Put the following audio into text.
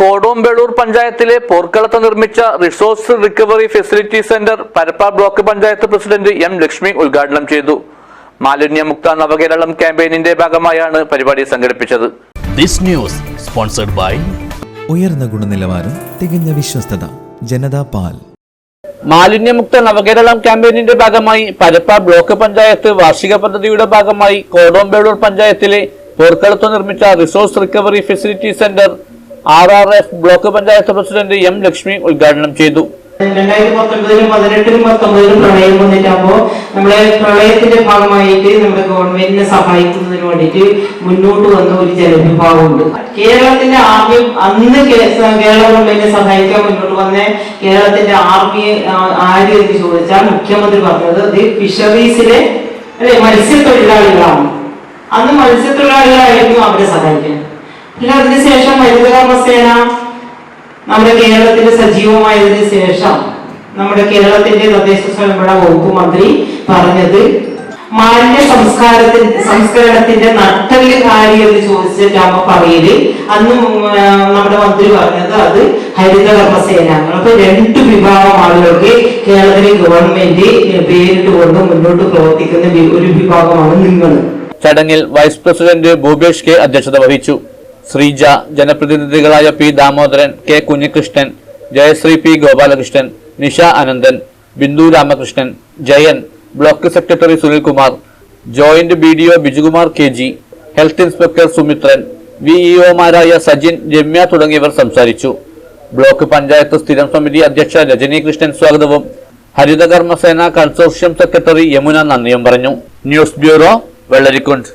കോടോമ്പേളൂർ പഞ്ചായത്തിലെ പോർക്കളത്ത് നിർമ്മിച്ച resource recovery facility centre Parappa block panchayat president M Lakshmi ഉദ്ഘാടനം ചെയ്തു. മാലിന്യമുക്ത നവകേരളം ക്യാമ്പയിനിന്റെ ഭാഗമായാണ് പരിപാടി സംഘടിപ്പിച്ചത്. This news sponsored by ഉയർന്ന ഗുണനിലവാരം തികഞ്ഞ വിശ്വസ്തത ജനതാ പാൽ. മാലിന്യമുക്ത നവകേരളം ക്യാമ്പയിനിന്റെ ഭാഗമായി പരപ്പ ബ്ലോക്ക് പഞ്ചായത്ത് വാർഷിക പദ്ധതിയുടെ ഭാഗമായി കോടോംബേളൂർ പഞ്ചായത്തിലെ പോർക്കളത്ത് നിർമ്മിച്ച resource recovery facility centre R R F block panchayat president M Lakshmi ഉദ്ഘാടനം ചെയ്തു. രണ്ടായിരത്തി പത്തൊൻപതിലും പതിനെട്ടിലും പത്തൊമ്പതിലും പ്രളയം വന്നിട്ടാകുമ്പോൾ നമ്മളെ പ്രളയത്തിന്റെ ഭാഗമായിട്ട് നമ്മുടെ ഗവൺമെന്റിനെ സഹായിക്കുന്നതിന് വേണ്ടിയിട്ട് മുന്നോട്ട് വന്ന ഒരു ജനവിഭാഗമുണ്ട്. കേരളത്തിന്റെ ആദ്യം അന്ന് കേരള ഗവൺമെന്റിനെ സഹായിക്കാൻ മുന്നോട്ട് വന്ന കേരളത്തിന്റെ ആർമി ആര് എന്ന് ചോദിച്ചാൽ മുഖ്യമന്ത്രി പറഞ്ഞത് അത് ഫിഷറീസിലെ അല്ലെ മത്സ്യത്തൊഴിലാളികളാണ്. അന്ന് മത്സ്യത്തൊഴിലാളികളായിരുന്നു അവരെ സഹായിക്കാൻ പിന്നെ അതിനുശേഷം ഹരിതകർമ്മസേന നമ്മുടെ കേരളത്തിൽ സജീവമായതിനു ശേഷം നമ്മുടെ കേരളത്തിന്റെ തദ്ദേശ സ്വയംഭരണ വകുപ്പ് മന്ത്രി പറഞ്ഞത് മാലിന്യ സംസ്കാരത്തിന്റെ സംസ്കരണത്തിന്റെ നട്ടൽ കാര്യം എന്ന് ചോദിച്ചിട്ടാകുമ്പോ പറയൽ. അന്ന് നമ്മുടെ മന്ത്രി പറഞ്ഞത് അത് ഹരിതകർമ്മസേനാംഗങ്ങൾ അപ്പൊ രണ്ട് വിഭാഗം ആളുകൾക്ക് കേരളത്തിലെ ഗവൺമെന്റ് പേരിട്ട് കൊണ്ട് മുന്നോട്ട് പ്രവർത്തിക്കുന്ന ഒരു വിഭാഗമാണ് നിങ്ങൾ. ചടങ്ങിൽ വൈസ് പ്രസിഡന്റ് ഭൂപേഷ് കെ അധ്യക്ഷത വഹിച്ചു. Sreeja ജനപ്രതിനിധികളായ P Damodaran K Kunhikrishnan Jayasree P Gopalakrishnan Nisha Ananthan Bindu Ramakrishnan Jayan block secretary Sunilkumar joint B D O Bijukumar K G health inspector Sumithran വിഇഒമാരായ Sajin Ramya തുടങ്ങിയവർ സംസാരിച്ചു. ബ്ലോക്ക് പഞ്ചായത്ത് സ്ഥിരം സമിതി അധ്യക്ഷ രജനി കൃഷ്ണൻ സ്വാഗതവും ഹരിതകർമ്മസേന കൺസോർഷ്യം സെക്രട്ടറി യമുന നന്ദിയും പറഞ്ഞു. News bureau Vellarikundu.